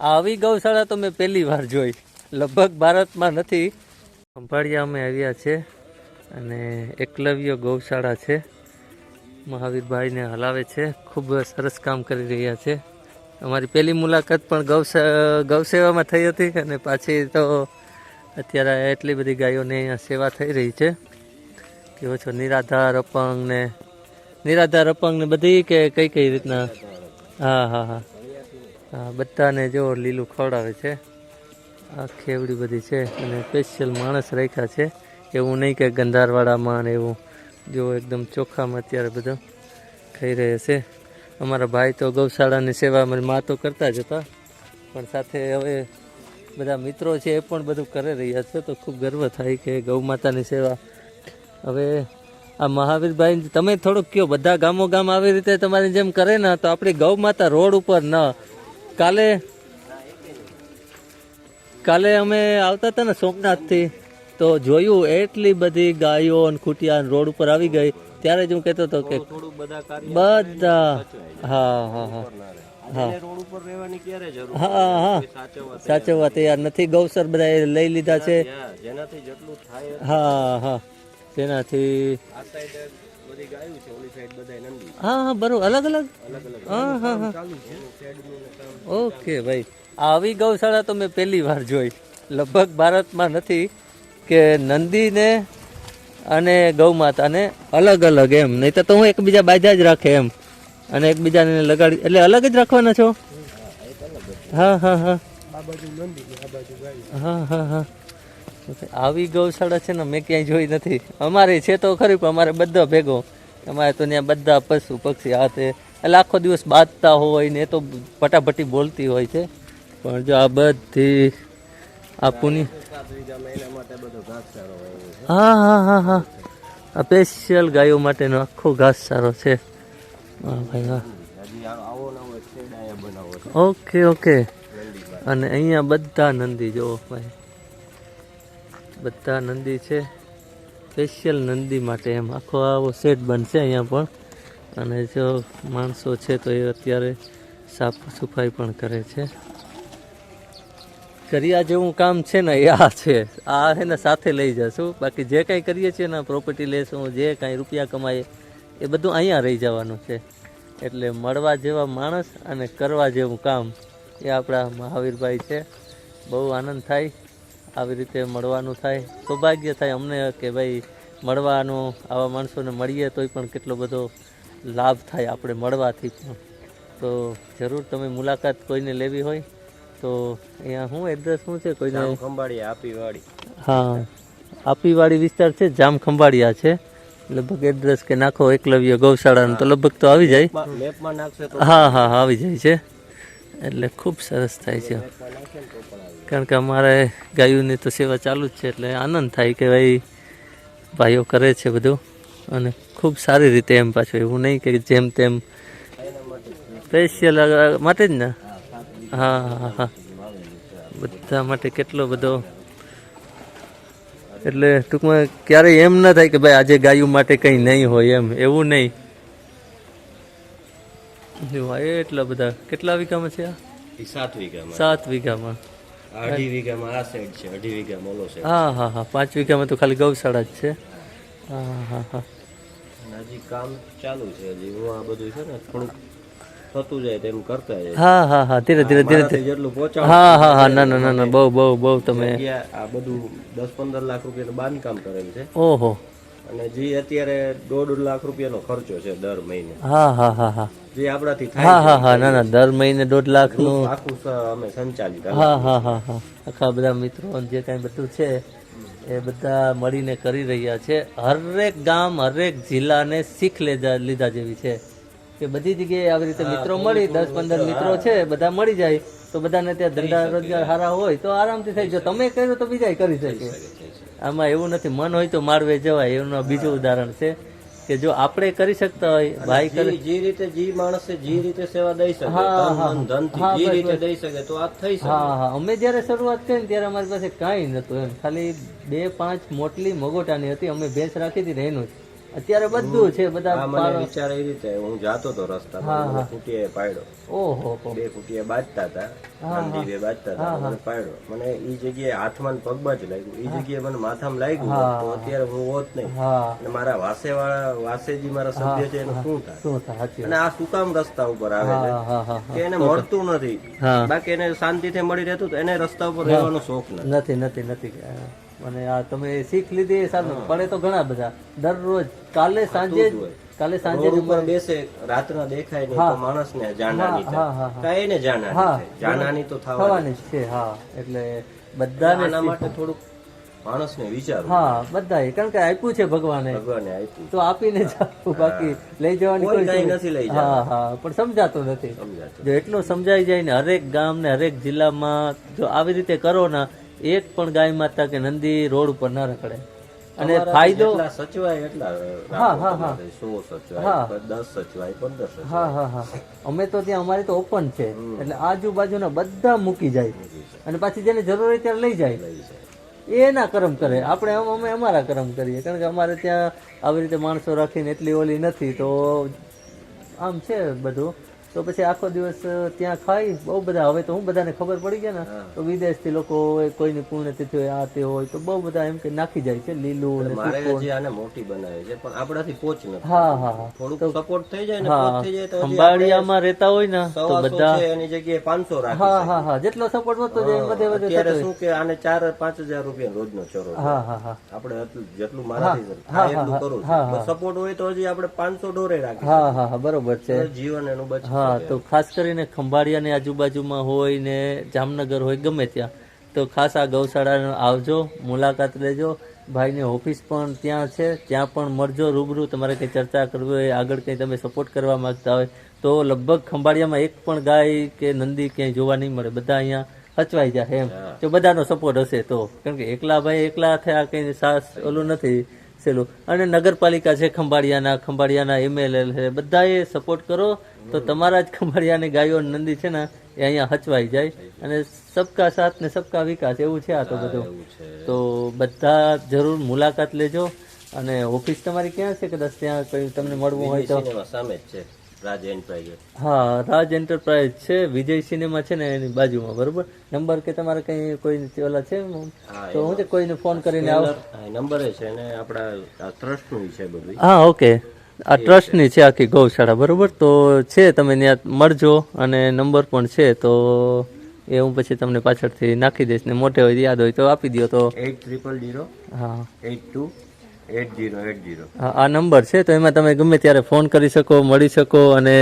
આવી ગૌશાળા તો મેં પહેલી વાર જોઈ. લગભગ ભારતમાં નથી. ખંભાળિયા અમે આવ્યા છે અને એકલવ્ય ગૌશાળા છે. મહાવીરભાઈને હલાવે છે. ખૂબ સરસ કામ કરી રહ્યા છે. અમારી પહેલી મુલાકાત પણ ગૌસા ગૌસેવામાં થઈ હતી અને પાછી તો અત્યારે એટલી બધી ગાયોની અહીંયા સેવા થઈ રહી છે. કેવો છો? નિરાધાર અપંગ ને, નિરાધાર અપંગ ને બધી કે કઈ કઈ રીતના? હા હા હા. બધાને જો લીલું ખવડાવે છે. આ ખેવડી બધી છે અને સ્પેશિયલ માણસ રાખ્યા છે. એવું નહીં કે ગંધારવાડામાં ને એવું. જો એકદમ ચોખ્ખામાં અત્યારે બધું ખાઈ રહે છે. અમારા ભાઈ તો ગૌશાળાની સેવા અમારી મા તો કરતા જ હતા. પણ સાથે હવે બધા મિત્રો છે એ પણ બધું કરી રહ્યા છે. તો ખૂબ ગર્વ થાય કે ગૌ માતાની સેવા. હવે આ મહાવીરભાઈ, તમે થોડુંક કયો? બધા ગામો ગામ આવી રીતે તમારી જેમ કરે ને, તો આપણી ગૌ માતા રોડ ઉપર ન કાલે કાલે અમે આવતા હતા ને સોમનાથથી તો જોયું એટલી બધી ગાયો અને ખૂટિયા રોડ ઉપર આવી ગઈ. ત્યારે જ હું કહેતો હતો કે બધા હા હા હા સાચવવા તૈયાર નથી. ગૌસર બધા લઈ લીધા છે. જેનાથી જેટલું થાય હા હા. તેનાથી હા હા બરોબર. અલગ અલગ? હા હા હા. ઓકે ભાઈ. આવી ગૌશાળા તો મેં પહેલી વાર જોઈ. લગભગ ભારતમાં નથી કે નંદીને અને ગૌ માતાને અલગ અલગ એમ. નહીં તો હું એકબીજા બાજા જ રાખે એમ. અને એકબીજાને લગાડી એટલે અલગ જ રાખવાના છો? હા હા હા. હા હા હા. આવી ગૌશાળા છે ને મેં ક્યાંય જોઈ નથી. અમારે છે તો ખરી પણ અમારે બધા ભેગો અમારે તો ત્યાં બધા પશુ પક્ષી હાથે એટલે આખો દિવસ બાંધતા હોય ને એ તો ફટાફટી બોલતી હોય છે. પણ જો આ બધી આ પુની હા હા હા હા. આ સ્પેશિયલ ગાયો માટેનો આખો ઘાસચારો છે. હા ભાઈ હા હજી આ- આવો નવો શેડ અહીંયા બનાવો છે ઓકે ઓકે અને અહીંયા બધા નંદી જોવો ભાઈ. બધા નંદી છે. સ્પેશિયલ નંદી માટે એમ. આખો આવો સેટ બનશે અહીંયા પણ. અને જો માણસો છે તો એ અત્યારે સાફ સફાઈ પણ કરે છે. કરિયા જેવું કામ છે ને એ આ છે. આ છે ને સાથે લઈ જશું. બાકી જે કાંઈ કરીએ છીએ ને પ્રોપર્ટી લેશું જે કાંઈ રૂપિયા કમાઈએ, એ બધું અહીંયા રહી જવાનું છે. એટલે મળવા જેવા માણસ અને કરવા જેવું કામ. એ આપણા મહાવીરભાઈ છે. બહુ આનંદ થાય. આવી રીતે મળવાનું થાય. સૌભાગ્ય થાય અમને કે ભાઈ મળવાનું આવા માણસોને મળીએ તોય પણ કેટલો બધો લાભ થાય આપણે મળવાથી પણ. તો જરૂર તમે મુલાકાત કોઈને લેવી હોય તો અહીંયા શું એડ્રેસ શું છે કોઈને? જામ ખંભાળી આપી હા. આપીવાડી વિસ્તાર છે જામ ખંભાળિયા છે. લગભગ એડ્રેસ કે નાખો એકલવ્ય ગૌશાળાનું તો લગભગ તો આવી જાય. મેપમાં નાખશે હા હા, આવી જાય છે. એટલે ખૂબ સરસ થાય છે. કારણ કે અમારે ગાયોની તો સેવા ચાલુ જ છે, એટલે આનંદ થાય કે ભાઈ ભાઈઓ કરે છે બધું. અને ખૂબ સારી રીતે એમ પાછું, એવું નહીં કે જેમ તેમ સ્પેશિયલ માટે જ ને? હા હા હા. બધા માટે કેટલો બધો એટલે ટૂંકમાં ક્યારેય એમ ના થાય કે ભાઈ આજે ગાયું માટે કંઈ નહીં હોય એમ, એવું નહીં. જો એટલા બધા. કેટલા વીઘામાં છે આ? સાત વીઘામાં. સાત વીઘામાં. અઢી વીઘામાં આ સાઈડ છે અઢી વીઘામાં ઓલો છે હા હા હા. પાંચ વીઘામાં તો ખાલી ગૌશાળા જ છે. હા હા હા. હજી કામ ચાલુ છે હજી હું આ બધું છે ને થોડુંક થતું જાય તેમ કરતા જાય હા હા હા. ધીરે ધીરે ધીરે ધીરે. જેટલું પહોંચાડું હા હા. હા ના ના ના ના. બહુ બહુ બહુ તમે આ બધું દસ પંદર લાખ રૂપિયાનું બાંધકામ કરેલ છે. ઓહો. અને જે અત્યારે દોઢ લાખ રૂપિયાનો ખર્ચો છે દર મહિને. હા હા હા હા. જે આપણાથી થાય હા હા ના ના દર મહિને દોઢ લાખનું આખું અમે સંચાલિત હા હા હા હા. આખા બધા મિત્રો જે કાંઈ બધું છે એ બધા મળીને કરી રહ્યા છે. હરેક ગામ હરેક જિલ્લાને શીખ લીધા લીધા જેવી છે. કે બધી જગ્યાએ આવી રીતે મિત્રો મળી દસ પંદર મિત્રો છે બધા મળી જાય તો બધાને ત્યાં ધંધા રોજગાર સારા હોય તો આરામથી થઈ જાય. તમે કર્યું તો બીજા કરી શકે. આમાં એવું નથી મન હોય તો માળવે જવાય એનું બીજું ઉદાહરણ છે કે જો આપણે કરી શકતા હોય ભાઈ કરે. જે રીતે જે માણસે જે રીતે સેવા દઈ શકે જે રીતે દઈ શકે તો આ થઈ શકે. હા હા અમે જ્યારે શરૂઆત કરી ત્યારે અમારી પાસે કાંઈ નહોતું એમ. ખાલી બે પાંચ મોટલી મગોટાની હતી અમે ભેંસ રાખી હતી રહેનું જ. અત્યારે બધું છે બધા મને વિચાર એ રીતે હું જાતો હતો રસ્તામાં ફૂટીએ પાડ્યો. ઓહો બે ફૂટીએ બાજતા હતા ગાંધી બે બાજતા હતા મને પાડ્યો. મને ઈ જગ્યાએ હાથમાં પગમાં જ લાગ્યું. ઈ જગ્યાએ મને માથામાં લાગ્યું તો અત્યારે હું હોત નહીં. અને મારા વાસે વાળા વાસેજી મારા સભ્ય છે એનું શું થાય? અને આ શું કામ રસ્તા ઉપર આવે છે કે એને મળતું નથી. બાકી એને શાંતિથી મળી રહેતું તો એને રસ્તા ઉપર રહેવાનો શોખ નથી. નથી નથી નથી. અને આ તમે શીખ લીધી એ સારું પડે તો ઘણા બધા. દરરોજ કાલે સાંજે કાલે સાંજે ઉપર બેસે રાતના દેખાય નહીં તો માણસને હા, થાય. કાંઈ એને જાનહાની થાય. જાનહાની તો થવાની થવાની છે હા. એટલે બધાને આના માટે થોડુંક માણસને વિચાર હા બધા કારણ કે આપ્યું છે ભગવાને. ભગવાને આપ્યું તો આપીને જાવ બાકી લઈ જવાની કોઈ કોઈ નથી લઈ હા હા. પણ સમજાતો નથી. જો એટલું સમજાઈ જાય ને હરેક ગામ ને હરેક જિલ્લામાં જો આવી રીતે કરો ને એક પણ ગાય માતા કે નંદી રોડ ઉપર ના રખડે. અને ફાયદો સચવાય એટલા હા હા સો સચવાય દસ સચવાય પંદર સચવાય. હા હા હા. અમે તો ત્યાં અમારી તો ઓપન છે. એટલે આજુબાજુના બધા મૂકી જાય. અને પાછી જેને જરૂર હોય ત્યારે લઈ જાય. એના કર્મ કરે. આપણે આમ અમે અમારા કર્મ કરીએ. કારણ કે અમારે ત્યાં આવી રીતે માણસો રાખીને એટલી ઓલી નથી. તો આમ છે બધું. તો પછી આખો દિવસ ત્યાં ખાઈ બહુ બધા હવે તો હું બધાને ખબર પડી ગયા ને તો વિદેશથી લોકો હોય કોઈની પુણ્યતિથિ હોય આ તે હોય તો બહુ બધા એમ કે નાખી જાય છે લીલું આને મોટી બનાવે છે પણ આપણાથી પોચ નથી. હા હા થોડુંક સપોર્ટ થઈ જાય ને પોચ થઈ જાય તો ખંભાળિયામાં રહેતા હોય ને તો બધા એની જગ્યાએ 500 રાખે હા હા હા જેટલો સપોર્ટ વધતો જાય વધે વધે ત્યારે શું કે આને ચાર પાંચ હજાર રૂપિયા રોજનો ચોરો હા હા હા. આપણે જેટલું મારાથી એટલું કરું સપોર્ટ હોય તો હજી આપણે પાંચસો ડોરે રાખી હા હા હા બરોબર છે. જીવન એનું બચે હા તો ખાસ કરીને ખંભાળિયાની આજુબાજુમાં હોય ને જામનગર હોય ગમે ત્યાં. તો ખાસ આ ગૌશાળાનો આવજો મુલાકાત લેજો. ભાઈની ઓફિસ પણ ત્યાં છે ત્યાં પણ મળજો રૂબરૂ તમારે કંઈ ચર્ચા કરવી હોય આગળ કંઈ તમે સપોર્ટ કરવા માંગતા હોય તો લગભગ ખંભાળિયામાં એક પણ ગાય કે નંદી ક્યાંય જોવા નહીં મળે. બધા અહીંયા હચવાઈ જાય એમ. જો બધાનો સપોર્ટ હશે તો. કારણ કે એકલા ભાઈ એકલા થયા કંઈ સાસ ઓલું નથી. સેલું. અને નગરપાલિકા છે ખંભાળિયાના ખંભાળિયાના એમએલએલ છે બધાએ સપોર્ટ કરો તો તમારા જ ખંભાળિયાની ગાયો નંદી છે ને એ અહીંયા હચવાઈ જાય. અને સબકા સાથ ને સબકા વિકાસ એવું છે આ તો બધું. તો બધા જરૂર મુલાકાત લેજો. અને ઓફિસ તમારી ક્યાં છે? કદાચ ત્યાં કંઈ તમને મળવું હોય તો. સામે જ છે. રાજ એન્ટરપ્રાઇઝ હા રાજ એન્ટરપ્રાઇઝ છે વિજય સિનેમા છે ને એની બાજુમાં બરોબર? નંબર કે તમારે કંઈ કોઈ ઓલા છે? તો હું છે કોઈને ફોન કરીને આવો. નંબર છે ને આપણા ટ્રસ્ટનું છે બધું. હા ઓકે. આ ટ્રસ્ટની છે. આખી ગૌશાળા બરોબર? તો છે તમે ત્યાં મળજો અને નંબર પણ છે તો એ હું પછી તમને પાછળથી નાખી દઈશ ને મોટે હોય યાદ હોય તો આપી દો તો. એટ ટ્રિપલ જીરો હા. Eight two eight zero eight zero. હા, આ નંબર છે તો એમાં તમે ગમે ત્યારે ફોન કરી શકો મળી શકો અને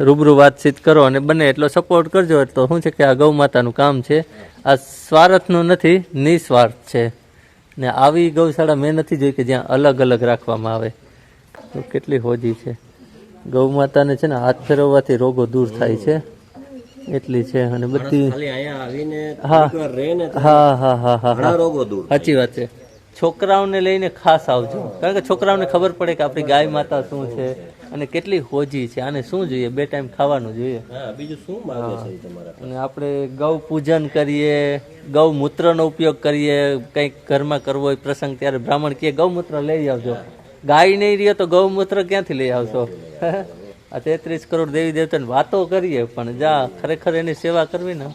રૂબરૂ વાતચીત કરો અને બને એટલો સપોર્ટ કરજો. તો શું છે કે આ ગૌ માતાનું કામ છે. આ સ્વાર્થનું નથી નિસ્વાર્થ છે. ને આવી ગૌશાળા મેં નથી જોઈ કે જ્યાં અલગ અલગ રાખવામાં આવે. તો કેટલી હોજી છે. ગૌ માતાને છે ને હાથ ફેરવવાથી રોગો દૂર થાય છે. એટલી છે અને બધી હા. હા હા હા હા હા. રોગો દૂર સાચી વાત છે. છોકરાઓને લઈને ખાસ આવજો. કારણ કે છોકરાઓને ખબર પડે કે આપણી ગાય માતા શું છે અને કેટલી હોજી છે. આને શું જોઈએ? બે ટાઈમ ખાવાનું જોઈએ. બીજું શું અને આપણે ગૌ પૂજન કરીએ ગૌ મૂત્રનો ઉપયોગ કરીએ કંઈક ઘરમાં કરવો હોય પ્રસંગ ત્યારે બ્રાહ્મણ કહે ગૌમૂત્ર લઈ આવજો. ગાય નહીં રહ્યો તો ગૌમૂત્ર ક્યાંથી લઈ આવશો? આ તેત્રીસ કરોડ દેવી દેવતાની વાતો કરીએ પણ જા ખરેખર એની સેવા કરવી ને.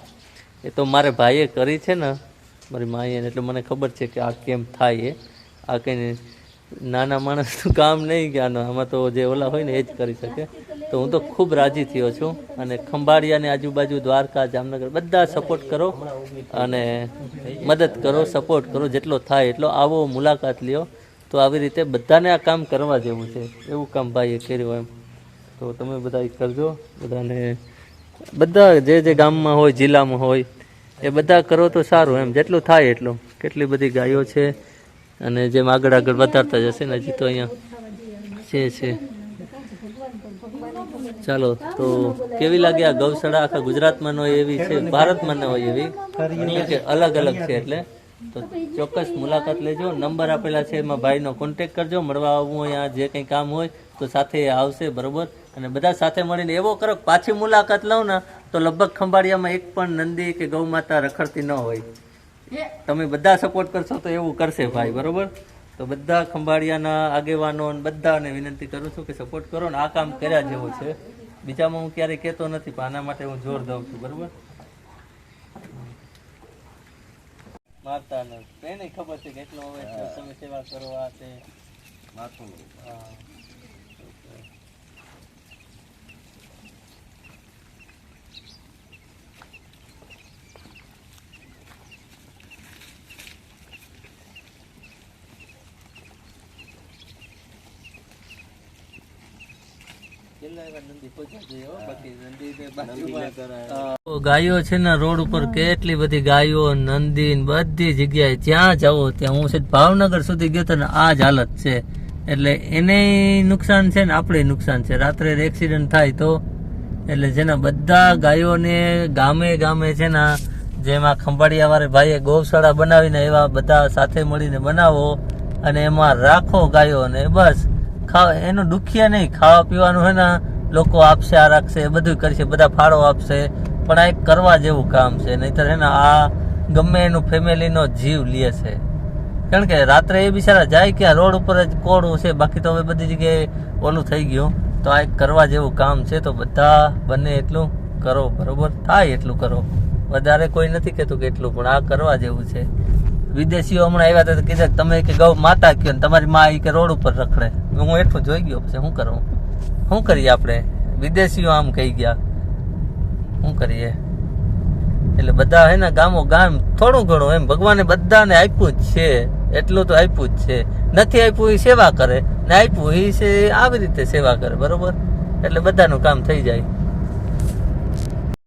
એ તો મારે ભાઈએ કરી છે ને. મારી માએ એટલે મને ખબર છે કે આ કેમ થાય એ. આ કંઈ નાના માણસનું કામ નહીં કે આનો, આમાં તો જે ઓલા હોય ને એ જ કરી શકે. તો હું તો ખૂબ રાજી થયો છું. અને ખંભાળિયાની આજુબાજુ દ્વારકા, જામનગર બધા સપોર્ટ કરો અને મદદ કરો સપોર્ટ કરો, જેટલો થાય એટલો આવો મુલાકાત લ્યો. તો આવી રીતે બધાને આ કામ કરવા જેવું છે. એવું કામ ભાઈએ કર્યું એમ. તો તમે બધા કરજો. બધાને, બધા જે જે ગામમાં હોય, જિલ્લામાં હોય એ બધા કરો તો સારું એમ. જેટલું થાય એટલું. કેટલી બધી ગાયો છે અને જેમ આગળ આગળ વધારતા જશે ને હજી તો અહીંયા છે છે. ચાલો, તો કેવી લાગે આ ગૌશાળા આખા ગુજરાતમાં હોય એવી છે? ભારતમાં ન હોય એવી? કે અલગ અલગ છે એટલે? તો ચોક્કસ મુલાકાત લેજો. નંબર આપેલા છે, એમાં ભાઈનો કોન્ટેક કરજો. મળવા આવવું હોય જે કંઈ કામ હોય તો સાથે આવશે, બરોબર? અને બધા સાથે મળીને એવો કરો પાછી મુલાકાત લઉં ને તો લગભગ ખંભાળિયામાં એક પણ નંદી કે ગૌ માતા રખડતી ન હોય. તમે બધા સપોર્ટ કરશો તો એવું કરશે ભાઈ બરોબર? તો બધા ખંભાળિયાના આગેવાનો અને બધાને વિનંતી કરું છું કે સપોર્ટ કરો ને આ કામ કર્યા જેવું છે. બીજામાં હું ક્યારેય કહેતો નથી પણ આના માટે હું જોર દઉં છું બરોબર? મારતા નથી એને ખબર છે કેટલો હવે તમે સેવા કરવા તે. માથું ગાયો છે ને રોડ ઉપર કેટલી બધી ગાયો નંદી બધી જગ્યાએ જ્યાં જાઓ ત્યાં હું છે ભાવનગર સુધી ગયો તો ને આ જ હાલત છે. એટલે એને નુકસાન છે ને આપણે નુકસાન છે. રાત્રે એક્સિડન્ટ થાય તો. એટલે જેના બધા ગાયોને ગામે ગામે છે ને જેમાં ખંભાળિયા વાળે ભાઈએ ગૌશાળા બનાવીને એવા બધા સાથે મળીને બનાવો અને એમાં રાખો ગાયોને બસ. ખાવ, એનું દુખીએ નહીં. ખાવા પીવાનું હોય ને, લોકો આપશે, આ રાખશે, એ બધું કરશે, બધા ફાળો આપશે. પણ આ એક કરવા જેવું કામ છે. નહીતર હે ને, આ ગમે એનું ફેમિલીનો જીવ લે છે. કારણ કે રાત્રે એ બિચારા જાય કે આ રોડ ઉપર જ કોડું છે. બાકી તો હવે બધી જગ્યાએ ઓલું થઈ ગયું. તો આ એક કરવા જેવું કામ છે. તો બધા બને એટલું કરો, બરોબર? થાય એટલું કરો. વધારે કોઈ નથી કહેતું કે એટલું, પણ આ કરવા જેવું છે. વિદેશીઓ હમણાં આવ્યા હતા કીધા તમે કે ગૌ માતા કયો ને તમારી માં કે રોડ ઉપર રખડે. હું એટલું જોઈ ગયો પછી શું કરું? શું કરીએ આપણે? વિદેશીઓ આમ કહી ગયા. શું કરીએ? એટલે બધા હે ને ગામો ગામ થોડું ઘણું એમ. ભગવાને બધાને આપ્યું જ છે. એટલું તો આપ્યું જ છે. નથી આપ્યું એ સેવા કરે. ને આપ્યું એ આવી રીતે સેવા કરે. બરોબર? એટલે બધાનું કામ થઈ જાય.